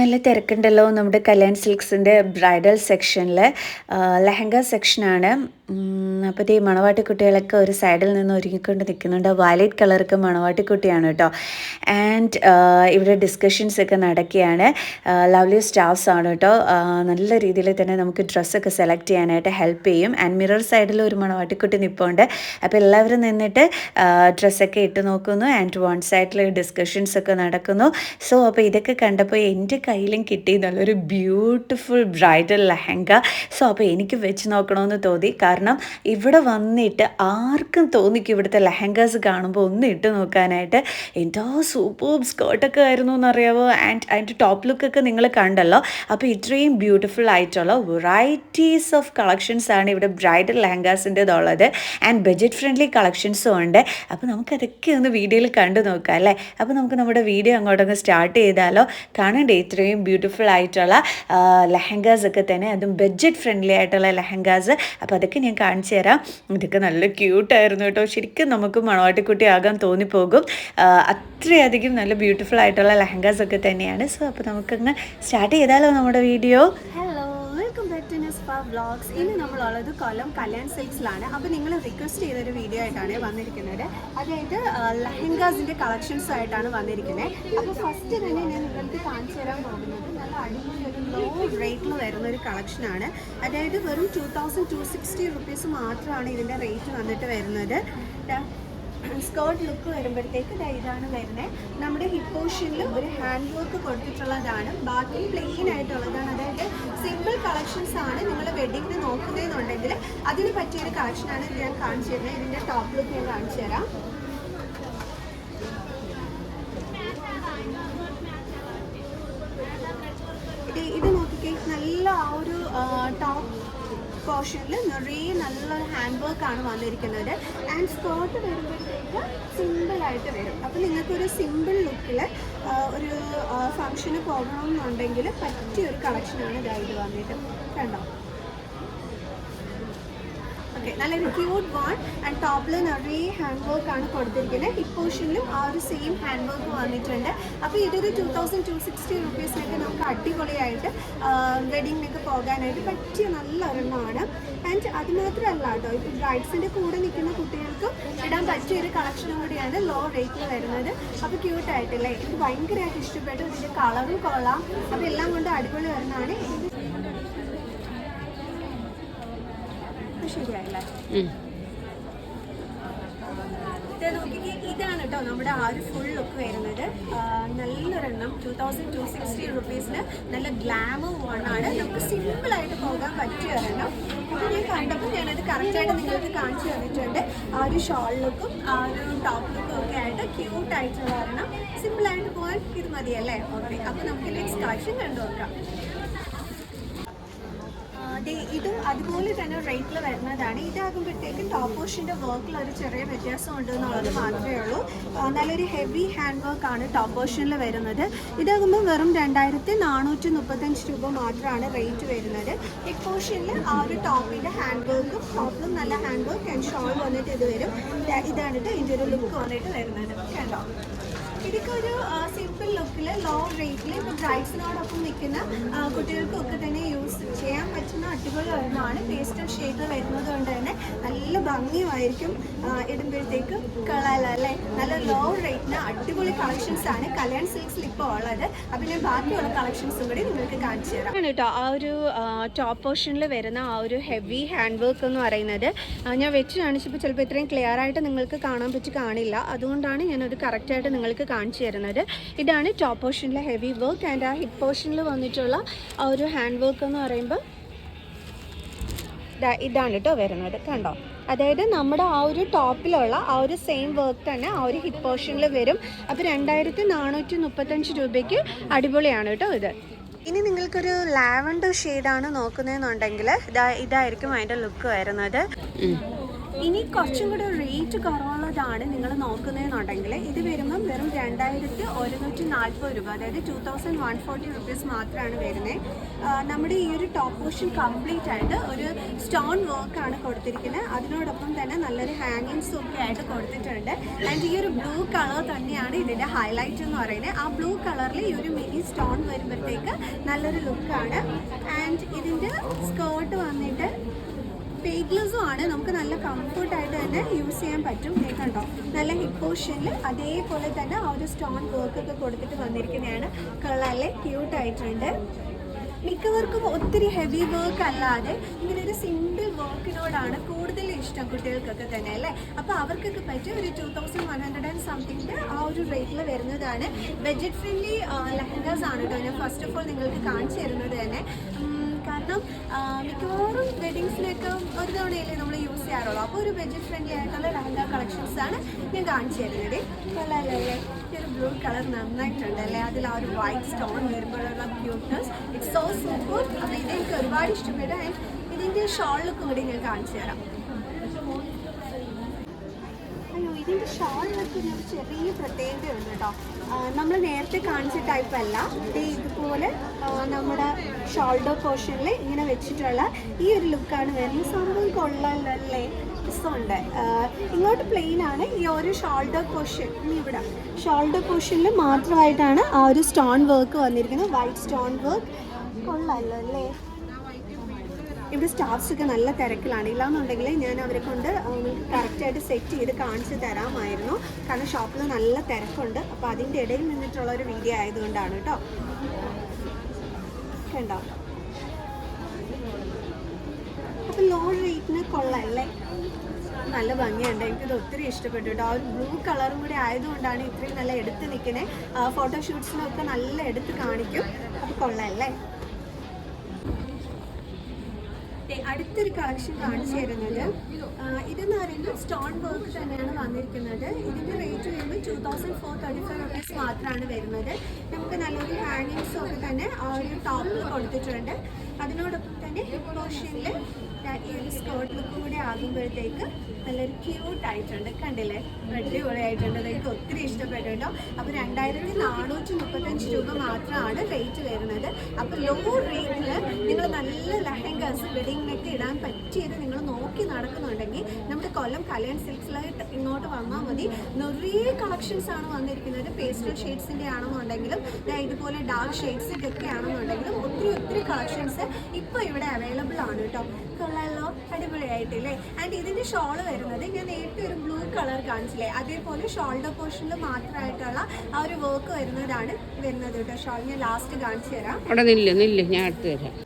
നല്ല തിരക്കുണ്ടല്ലോ നമ്മുടെ കല്യാൺ സിൽക്സിന്റെ ബ്രൈഡൽ സെക്ഷനിൽ ലെഹങ്ക സെക്ഷനാണ്. അപ്പോൾ ഈ മണവാട്ടി കുട്ടികളൊക്കെ ഒരു സൈഡിൽ നിന്ന് ഒരുങ്ങിക്കൊണ്ട് നിൽക്കുന്നുണ്ട്. വയലറ്റ് കളറൊക്കെ മണവാട്ടി കുട്ടിയാണ് കേട്ടോ. ആൻഡ് ഇവിടെ ഡിസ്കഷൻസ് ഒക്കെ നടക്കുകയാണ്. ലവ്ലി സ്റ്റാഫ്സ് ആണ് കേട്ടോ. നല്ല രീതിയിൽ തന്നെ നമുക്ക് ഡ്രസ്സൊക്കെ സെലക്ട് ചെയ്യാനായിട്ട് ഹെൽപ്പ് ചെയ്യും. ആൻഡ് മിറർ സൈഡിൽ ഒരു മണവാട്ടി കുട്ടി നിൽപ്പുണ്ട് അപ്പോൾ എല്ലാവരും നിന്നിട്ട് ഡ്രസ്സൊക്കെ ഇട്ട് നോക്കുന്നു. ആൻഡ് വൺ സൈഡിൽ ഡിസ്കഷൻസ് ഒക്കെ നടക്കുന്നു. സോ അപ്പോൾ ഇതൊക്കെ കണ്ടപ്പോൾ എന്റെ കയ്യിലും കിട്ടി. നല്ലൊരു ബ്യൂട്ടിഫുൾ ബ്രൈഡൽ ലഹങ്ക. സോ അപ്പോൾ എനിക്ക് വെച്ച് നോക്കണമെന്ന് തോന്നി. കാരണം ഇവിടെ വന്നിട്ട് ആർക്കും തോന്നിക്കും ഇവിടുത്തെ ലഹങ്കാസ് കാണുമ്പോൾ ഒന്ന് ഇട്ട് നോക്കാനായിട്ട്. എന്തോ സൂപ്പർ സ്കേർട്ടൊക്കെ ആയിരുന്നു എന്നറിയാവോ? ആൻഡ് അതിന്റെ ടോപ്പ് ലുക്കൊക്കെ നിങ്ങൾ കണ്ടല്ലോ. അപ്പോൾ ഇത്രയും ബ്യൂട്ടിഫുൾ ആയിട്ടുള്ള വെറൈറ്റീസ് ഓഫ് കളക്ഷൻസ് ആണ് ഇവിടെ ബ്രൈഡൽ ലെഹങ്കാസിന്റെതുള്ളത് ആൻഡ് ബഡ്ജറ്റ് ഫ്രണ്ട്ലി കളക്ഷൻസും ഉണ്ട്. അപ്പോൾ നമുക്കതൊക്കെ ഒന്ന് വീഡിയോയിൽ കണ്ടു നോക്കാം അല്ലേ? അപ്പോൾ നമുക്ക് നമ്മുടെ വീഡിയോ അങ്ങോട്ടൊന്ന് സ്റ്റാർട്ട് ചെയ്താലോ. കാണണ്ടേ? ഇത്രയും ബ്യൂട്ടിഫുൾ ആയിട്ടുള്ള ലെഹങ്കാസ് ഒക്കെ തന്നെ. അതും ബഡ്ജറ്റ് ഫ്രണ്ട്ലി ആയിട്ടുള്ള ലെഹങ്കാസ്. അപ്പോൾ അതൊക്കെ ഞാൻ കാണിച്ചു തരാം. ഇതൊക്കെ നല്ല ക്യൂട്ടായിരുന്നു കേട്ടോ. ശരിക്കും നമുക്ക് മണവാട്ടിക്കുട്ടി ആകാൻ തോന്നിപ്പോകും. അത്രയധികം നല്ല ബ്യൂട്ടിഫുൾ ആയിട്ടുള്ള ലെഹങ്കാസ് ഒക്കെ തന്നെയാണ്. സോ അപ്പോൾ നമുക്കങ്ങ് സ്റ്റാർട്ട് ചെയ്താലോ നമ്മുടെ video hello welcome back to Nespa vlogs. ഇന്ന് നമ്മളുള്ളത് കൊല്ലം കല്യാൺ സിൽക്സിലാണ്. അപ്പോൾ നിങ്ങൾ റിക്വസ്റ്റ് ചെയ്തൊരു വീഡിയോ ആയിട്ടാണ് വന്നിരിക്കുന്നത്. അതായത് ലഹങ്കാസിന്റെ കളക്ഷൻസ് ആയിട്ടാണ് വന്നിരിക്കുന്നത്. അപ്പോൾ ഫസ്റ്റ് തന്നെ ഞാൻ നിങ്ങൾക്ക് കാണിച്ചു തരാൻ പോകുന്നത് നല്ല അടിപൊളി ഒരു ലോ റേറ്റിൽ വരുന്ന ഒരു കളക്ഷനാണ് അതായത് വെറും two thousand two sixty rupees മാത്രമാണ് ഇതിന്റെ റേറ്റ് വന്നിട്ട് വരുന്നത്. സ്കേർട്ട് ലുക്ക് വരുമ്പോഴത്തേക്ക് ഇതാണ് വരുന്നത് നമ്മുടെ ഹിപ്പോഷനിൽ ഒരു ഹാൻഡ് വർക്ക് കൊടുത്തിട്ടുള്ളതാണ്. ബാക്കി പ്ലെയിൻ ആയിട്ടുള്ളതാണ്. അതായത് സിമ്പിൾ കളക്ഷൻസ് ആണ് നിങ്ങൾ വെഡിങ്ങിന് നോക്കുന്നതെന്നുണ്ടെങ്കിൽ അതിന് പറ്റിയൊരു കളക്ഷനാണ് ഇത് ഞാൻ കാണിച്ചു തരുന്നത്. ഇതിന്റെ ടോപ്പ് ലുക്ക് ഞാൻ കാണിച്ചു തരാം. ഇത് നോക്കിക്കേ നല്ല ആ ഒരു ടോപ്പ് പോർഷനിൽ നിറയെ നല്ല ഹാൻഡ് വർക്ക് ആണ് വന്നിരിക്കുന്നത്. ആൻഡ് സ്കേർട്ട് വരുമ്പോഴത്തേക്ക് സിമ്പിൾ ആയിട്ട് വരും. അപ്പോൾ നിങ്ങൾക്കൊരു സിമ്പിൾ ലുക്കിൽ ഒരു ഫംഗ്ഷന് പോകണമെന്നുണ്ടെങ്കിൽ പറ്റിയ ഒരു കളക്ഷനാണ് ഇതായിട്ട് വന്നിട്ട് കണ്ടോ ഓക്കെ നല്ലൊരു ക്യൂട്ട് വാൺ ആൻഡ് ടോപ്പിൽ നിറയെ ഹാൻഡ് വർക്ക് ആണ് കൊടുത്തിരിക്കുന്നത്. ഹിപ്പ് പോർഷനിലും ആ ഒരു സെയിം ഹാൻഡ് വർക്ക് വന്നിട്ടുണ്ട്. അപ്പോൾ ഇതൊരു ടു തൗസൻഡ് ടു സിക്സ്റ്റി റുപ്പീസിനൊക്കെ നമുക്ക് അടിപൊളിയായിട്ട് വെഡിങ്ങിനൊക്കെ പോകാനായിട്ട് പറ്റിയ നല്ല ഒരെണ്ണമാണ്. ആൻഡ് അത് മാത്രമല്ല കേട്ടോ ഇപ്പോൾ ബ്രൈഡ്സിന്റെ കൂടെ നിൽക്കുന്ന കുട്ടികൾക്ക് ഇടാൻ പറ്റിയ ഒരു കളക്ഷനും കൂടിയാണ് ലോ റേറ്റിൽ വരുന്നത് അപ്പോൾ ക്യൂട്ടായിട്ടല്ലേ എനിക്ക് ഭയങ്കരമായിട്ട് ഇഷ്ടപ്പെട്ടു. ഇതിന്റെ കളറും കൊള്ളാം. അപ്പോൾ എല്ലാം കൊണ്ട് അടിപൊളി വരുന്നതാണ് ഇത് ശരിയായില്ലേ? നോക്കിക്കേ, ഇതാണ് കേട്ടോ നമ്മുടെ ആ ഒരു ഫുൾ ലുക്ക് വരുന്നത്. നല്ലൊരെണ്ണം ടു തൗസൻഡ് ടു സിക്സ്റ്റി റുപ്പീസിന് നല്ല ഗ്ലാമർ ആണ്. നമുക്ക് സിമ്പിൾ ആയിട്ട് പോകാൻ പറ്റിയ ഒരെണ്ണം. ഇത് ഞാൻ കണ്ടപ്പോൾ ഞാനത് കറക്റ്റായിട്ട് നിങ്ങൾക്ക് കാണിച്ചു തന്നിട്ടുണ്ട്. ആ ഒരു ഷോൾ ലുക്കും ആ ഒരു ടോപ്പ് ലുക്കും ഒക്കെ ആയിട്ട് ക്യൂട്ട് ആയിട്ടുള്ള ഒരെണ്ണം. സിമ്പിൾ ആയിട്ട് പോകാൻ ഇത് മതിയല്ലേ? ഓക്കെ അപ്പോൾ നമുക്ക് നെക്സ്റ്റ് കളക്ഷൻ കണ്ടു നോക്കാം ഇതും അതുപോലെ തന്നെ റേറ്റിൽ വരുന്നതാണ്. ഇതാകുമ്പോഴത്തേക്കും ടോപ്പ് പോഷിന്റെ വർക്കിൽ ഒരു ചെറിയ വ്യത്യാസം ഉണ്ട് എന്നുള്ളത് മാത്രമേ ഉള്ളൂ. നല്ലൊരു ഹെവി ഹാൻഡ് വർക്ക് ആണ് ടോപ്പ് പോർഷനിൽ വരുന്നത്. ഇതാകുമ്പോൾ വെറും രണ്ടായിരത്തി നാനൂറ്റി മുപ്പത്തഞ്ച് രൂപ മാത്രമാണ് റേറ്റ് വരുന്നത്. ഈ പോർഷനിൽ ആ ഒരു ടോപ്പിന്റെ ഹാൻഡ് വർക്കും ടോപ്പിലും നല്ല ഹാൻഡ് വർക്ക് ആൻഡ് ഷോൾ വന്നിട്ട് ഇത് വരും. ഇതാണ് ഇതിന്റെ ഒരു ലുക്ക് വന്നിട്ട് വരുന്നത്. കണ്ടോ ഇതൊക്കെ ഒരു സിമ്പിൾ ലുക്കിൽ ലോ റേറ്റിൽ ഇപ്പോൾ ബ്രൈഡ്സിനോടൊപ്പം നിൽക്കുന്ന കുട്ടികൾക്കൊക്കെ തന്നെ യൂസ് ചെയ്യാൻ പറ്റുന്ന അടിപൊളി ഒരെണ്ണമാണ്. പേസ്റ്റൽ ഷെയ്ഡ് വരുന്നത് കൊണ്ട് തന്നെ നല്ല ഭംഗിയുമായിരിക്കും ഇടുമ്പോഴത്തേക്ക് കളല അല്ലേ? നല്ല ലോ റേറ്റിന് അടിപൊളി കളക്ഷൻസ് ആണ്. കല്യാൺ സിൽക്സിൽ ഇപ്പോൾ ഉള്ളത്. അപ്പം ഞാൻ ബാക്കിയുള്ള കളക്ഷൻസും കൂടി നിങ്ങൾക്ക് കാണിച്ചു തരാം. കേട്ടോ ആ ഒരു ടോപ്പ് പോർഷനിൽ വരുന്ന ആ ഒരു ഹെവി ഹാൻഡ് വർക്ക് എന്ന് പറയുന്നത് ഞാൻ വെച്ച് കാണിച്ചപ്പോൾ ചിലപ്പോൾ ഇത്രയും ക്ലിയർ ആയിട്ട് നിങ്ങൾക്ക് കാണാൻ പറ്റി കാണില്ല. അതുകൊണ്ടാണ് ഞാനത് കറക്റ്റായിട്ട് നിങ്ങൾക്ക് കാണിച്ചു തരുന്നത്. ഇതാണ് ടോപ്പ് പോർഷനിലെ ഹെവി വർക്ക് ആൻഡ് ആ ഹിപ്പ് പോർഷനിൽ വന്നിട്ടുള്ള ആ ഒരു ഹാൻഡ് വർക്ക് എന്ന് പറയുമ്പോൾ ഇതാണ് കേട്ടോ വരുന്നത് കണ്ടോ? അതായത് നമ്മുടെ ആ ഒരു ടോപ്പിലുള്ള ആ ഒരു സെയിം വർക്ക് തന്നെ ആ ഒരു ഹിപ്പ് പോർഷനിൽ വരും. അപ്പോൾ രണ്ടായിരത്തി നാനൂറ്റി മുപ്പത്തഞ്ച് രൂപയ്ക്ക് അടിപൊളിയാണ് കേട്ടോ ഇത്. ഇനി നിങ്ങൾക്കൊരു ലാവൻഡർ ഷെയ്ഡാണ് നോക്കുന്നതെന്നുണ്ടെങ്കിൽ ഇതാ ഇതായിരിക്കും അതിന്റെ ലുക്ക് വരുന്നത്. ഇനി കുറച്ചും കൂടെ റേറ്റ് കുറവുള്ളതാണ് നിങ്ങൾ നോക്കുന്നതെന്നുണ്ടെങ്കിൽ ഇത് വരുമ്പം വെറും രണ്ടായിരത്തി ഒരുന്നൂറ്റി നാൽപ്പത് രൂപ അതായത് two thousand one forty rupees മാത്രമാണ് വരുന്നത് നമ്മുടെ ഈ ഒരു ടോപ്പ് പോർഷൻ കംപ്ലീറ്റ് ആയിട്ട് ഒരു സ്റ്റോൺ വർക്കാണ് കൊടുത്തിരിക്കുന്നത്. അതിനോടൊപ്പം തന്നെ നല്ലൊരു ഹാങ്ങിങ്സ് ഒക്കെ ആയിട്ട് കൊടുത്തിട്ടുണ്ട്. ആൻഡ് ഈ ഒരു ബ്ലൂ കളർ തന്നെയാണ് ഇതിന്റെ ഹൈലൈറ്റ് എന്ന് പറയുന്നത്. ആ ബ്ലൂ കളറിൽ ഈ ഒരു മിനി സ്റ്റോൺ വരുമ്പോഴത്തേക്ക് നല്ലൊരു ലുക്കാണ് ആൻഡ് ഇതിന്റെ സ്കേർട്ട് വന്നിട്ട് പേഗ്ലസും ആണ് നമുക്ക് നല്ല കംഫർട്ടായിട്ട് തന്നെ യൂസ് ചെയ്യാൻ പറ്റും കേട്ടോ. നല്ല ഹിപ്പ് പോർഷനിൽ അതേപോലെ തന്നെ ആ ഒരു സ്റ്റോൺ വർക്ക് ഒക്കെ കൊടുത്തിട്ട് വന്നിരിക്കുന്നതാണ്. കളറിലെ ക്യൂട്ട് ആയിട്ടുണ്ട്. മിക്കവർക്കും ഒത്തിരി ഹെവി വർക്ക് അല്ലാതെ ഇങ്ങനെ ഒരു സിമ്പിൾ വർക്കിനോടാണ് കൂടുതൽ ഇഷ്ടം കുട്ടികൾക്കൊക്കെ തന്നെ അല്ലേ? അപ്പോൾ അവർക്കൊക്കെ പറ്റിയ ഒരു two thousand one hundred and സംതിങ്ങിന്റെ ആ ഒരു റേറ്റിൽ വരുന്നതാണ്. ബഡ്ജറ്റ് ഫ്രണ്ട്ലി ലെഹങ്കാസ് ആണ് കേട്ടോ. ഞാൻ ഫസ്റ്റ് ഓഫ് ഓൾ നിങ്ങൾക്ക് കാണിച്ചു തരുന്നത് തന്നെ. കാരണം മിക്കവാറും വെഡിങ്സിനൊക്കെ ഒരു തവണയല്ലേ നമ്മൾ യൂസ് ചെയ്യാറുള്ളൂ. അപ്പോൾ ഒരു ബഡ്ജറ്റ് ഫ്രണ്ട്ലി ആയിട്ടുള്ള ലഹങ്ക കളക്ഷൻസ് ആണ് ഞാൻ കാണിച്ചു തരുന്നത്. കൊള്ളാലല്ലേ ഈ ഒരു ബ്ലൂ കളർ നന്നായിട്ടുണ്ട് അല്ലേ അതിൽ ആ ഒരു വൈറ്റ് സ്റ്റോൺ വരുമ്പോഴുള്ള ബ്യൂട്ട്നസ് ഇറ്റ്സ് സോ സൂപ്പർ അപ്പോൾ ഇത് എനിക്ക് ഒരുപാട് ഇഷ്ടപ്പെട്ടു. ആൻഡ് ഇതിന്റെ ലുക്കും കൂടി ഞാൻ കാണിച്ചു തരാം. അയ്യോ ഇതിന്റെ ഷോളിലൊക്കെ ഒരു ചെറിയ പ്രത്യേകതയുണ്ട് കേട്ടോ. നമ്മൾ നേരത്തെ കാണിച്ച ടൈപ്പ് അല്ല. ഇതുപോലെ നമ്മുടെ ഷോൾഡർ പോർഷനിൽ ഇങ്ങനെ വെച്ചിട്ടുള്ള ഈ ഒരു ലുക്കാണ് വരുന്നത്. സംഭവം കൊള്ളാലല്ലേ? ഉണ്ട് ഇങ്ങോട്ട് പ്ലെയിൻ ആണ്. ഈ ഒരു ഷോൾഡർ പോർഷൻ ഇവിടെ. ഷോൾഡർ പോർഷനിൽ മാത്രമായിട്ടാണ് ആ ഒരു സ്റ്റോൺ വർക്ക് വന്നിരിക്കുന്നത്. വൈറ്റ് സ്റ്റോൺ വർക്ക് കൊള്ളാലോ അല്ലേ ഇവിടെ സ്റ്റാഫ്സൊക്കെ നല്ല തിരക്കിലാണ്. ഇല്ലാന്നുണ്ടെങ്കിൽ ഞാൻ അവരെ കൊണ്ട് കറക്റ്റായിട്ട് സെറ്റ് ചെയ്ത് കാണിച്ച് തരാമായിരുന്നു. കാരണം ഷോപ്പിൽ നല്ല തിരക്കുണ്ട്. അപ്പോൾ അതിന്റെ ഇടയിൽ നിന്നിട്ടുള്ള ഒരു വീഡിയോ ആയതുകൊണ്ടാണ് കേട്ടോ കണ്ടോ? അപ്പം ലോ റേറ്റിന് കൊള്ളല്ലേ? നല്ല ഭംഗിയുണ്ട്. എനിക്കിത് ഒത്തിരി ഇഷ്ടപ്പെട്ടു കേട്ടോ ആ ഒരു ബ്ലൂ കളറും കൂടി ആയതുകൊണ്ടാണ് ഇത്രയും നല്ല എടുത്ത് നിൽക്കുന്നത് ഫോട്ടോഷൂട്ട്സിനൊക്കെ നല്ല എടുത്ത് കാണിക്കും. അപ്പോൾ കൊള്ളാമല്ലേ ദേ, അടുത്തൊരു കളക്ഷൻ കാണിച്ചു തരുന്നത്. ഇതെന്ന് പറയുമ്പോൾ സ്റ്റോൺ വർക്ക് തന്നെയാണ് വന്നിരിക്കുന്നത്. ഇതിന്റെ റേറ്റ് വരുമ്പോൾ two thousand four thirty five rupees മാത്രമാണ് വരുന്നത്. നമുക്ക് നല്ലൊരു ഹാങ്ങിങ്സ് ഒക്കെ തന്നെ ആ ഒരു ടോപ്പിൽ കൊടുത്തിട്ടുണ്ട്. അതിനോടൊപ്പം തന്നെ ഹിപ്പ് പോർഷനിൽ ഈ ഒരു ലുക്കും കൂടി ആകുമ്പോഴത്തേക്ക് നല്ലൊരു ക്യൂട്ട് ആയിട്ടുണ്ട്. കണ്ടില്ലേ? അടിപൊളിയായിട്ടുണ്ട്. എനിക്ക് ഒത്തിരി ഇഷ്ടപ്പെട്ടു കേട്ടോ അപ്പോൾ രണ്ടായിരത്തി നാനൂറ്റി മുപ്പത്തഞ്ച് രൂപ മാത്രമാണ് റേറ്റ് വരുന്നത്. അപ്പോൾ ലോ റേറ്റിൽ ലെഹങ്കാസ് വെഡിങ്ങിനൊക്കെ ഇടാൻ പറ്റിയത് നിങ്ങൾ നോക്കി നടക്കുന്നുണ്ടെങ്കിൽ നമ്മുടെ കൊല്ലം കല്യാൺ സിൽക്സിലായിട്ട് ഇങ്ങോട്ട് വന്നാൽ മതി. നിറയെ കളക്ഷൻസ് ആണ് വന്നിരിക്കുന്നത്. പേസ്റ്റൽ ഷെയ്ഡ്സിന്റെ ആണെന്നുണ്ടെങ്കിലും ഇതുപോലെ ഡാർക്ക് ഷെയ്ഡ്സിന്റെ ഒക്കെ ആണെന്നുണ്ടെങ്കിലും ഒത്തിരി ഒത്തിരി കളക്ഷൻസ് ഇപ്പോൾ ഇവിടെ അവൈലബിൾ ആണ് കേട്ടോ കൊള്ളാലോ. അടിപൊളിയായിട്ടില്ലേ? ആൻഡ് ഇതിന്റെ ഷോൾ വരുന്നത് ഞാൻ നേരത്തെ ഒരു ബ്ലൂ കളർ കാണിച്ചില്ലേ? അതേപോലെ ഷോൾഡർ പോർഷനിൽ മാത്രമായിട്ടുള്ള ആ ഒരു വർക്ക് വരുന്നതാണ് വരുന്നത് കേട്ടോ ഷോൾ ഞാൻ ലാസ്റ്റ് കാണിച്ചു തരാം. അവിടെ നില്ല് നില്ല്. ഞാൻ അടുത്ത് തരാം.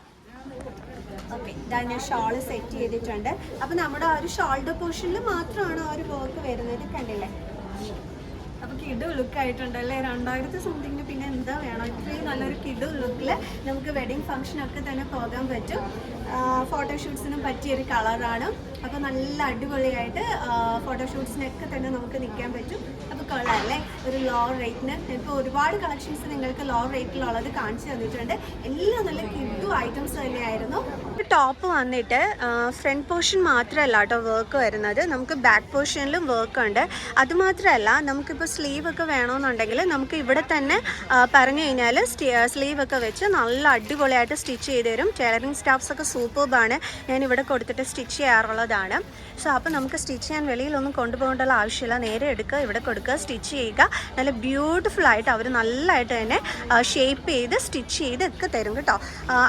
ഇതാ ഞാൻ ഷോൾ സെറ്റ് ചെയ്തിട്ടുണ്ട്. അപ്പോൾ നമ്മുടെ ആ ഒരു ഷോൾഡർ പോർഷനിൽ മാത്രമാണ് ആ ഒരു വർക്ക് വരുന്നത് കണ്ടില്ലേ? അപ്പോൾ കിഡ് ലുക്ക് ആയിട്ടുണ്ട് അല്ലേ രണ്ടായിരത്തി സംതിങ്ങിന് പിന്നെ എന്താ വേണം? ഇത്രയും നല്ലൊരു കിഡ് ലുക്കിൽ നമുക്ക് വെഡിങ് ഫംഗ്ഷനൊക്കെ തന്നെ പോകാൻ പറ്റും. ഫോട്ടോഷൂട്ട്സിനും പറ്റിയൊരു കളറാണ് അപ്പോൾ നല്ല അടിപൊളിയായിട്ട് ഫോട്ടോഷൂട്ട്സിനൊക്കെ തന്നെ നമുക്ക് നിൽക്കാൻ പറ്റും. അപ്പോൾ കളറല്ലേ ഒരു ലോ റേറ്റിന് ഇപ്പോൾ ഒരുപാട് കളക്ഷൻസ് നിങ്ങൾക്ക് ലോ റേറ്റിലുള്ളത് കാണിച്ചു തന്നിട്ടുണ്ട്. എല്ലാം നല്ല കിഡു ഐറ്റംസ് തന്നെയായിരുന്നു. ടോപ്പ് വന്നിട്ട് ഫ്രണ്ട് പോർഷൻ മാത്രമല്ല കേട്ടോ വർക്ക് വരുന്നത്. നമുക്ക് ബാക്ക് പോർഷനിലും വർക്ക് ഉണ്ട്. അതുമാത്രമല്ല നമുക്കിപ്പോൾ സ്ലീവ് ഒക്കെ വേണമെന്നുണ്ടെങ്കിൽ നമുക്ക് ഇവിടെ തന്നെ പറഞ്ഞു കഴിഞ്ഞാൽ സ്ലീവ് ഒക്കെ വെച്ച് നല്ല അടിപൊളിയായിട്ട് സ്റ്റിച്ച് ചെയ്ത് തരും. ടൈലറിങ് സ്റ്റാഫ്സ് ഒക്കെ സൂപ്പർബാണ് ഞാൻ ഇവിടെ കൊടുത്തിട്ട് സ്റ്റിച്ച് ചെയ്യാറുള്ളതാണ്. സോ അപ്പോൾ നമുക്ക് സ്റ്റിച്ച് ചെയ്യാൻ വെളിയിലൊന്നും കൊണ്ടുപോകേണ്ടുള്ള ആവശ്യമില്ല. നേരെ എടുക്കുക ഇവിടെ കൊടുക്കുക സ്റ്റിച്ച് ചെയ്യുക. നല്ല ബ്യൂട്ടിഫുൾ ആയിട്ട് അവർ നല്ലതായിട്ട് തന്നെ ഷേപ്പ് ചെയ്ത് സ്റ്റിച്ച് ചെയ്ത് ഒക്കെ തരും കേട്ടോ.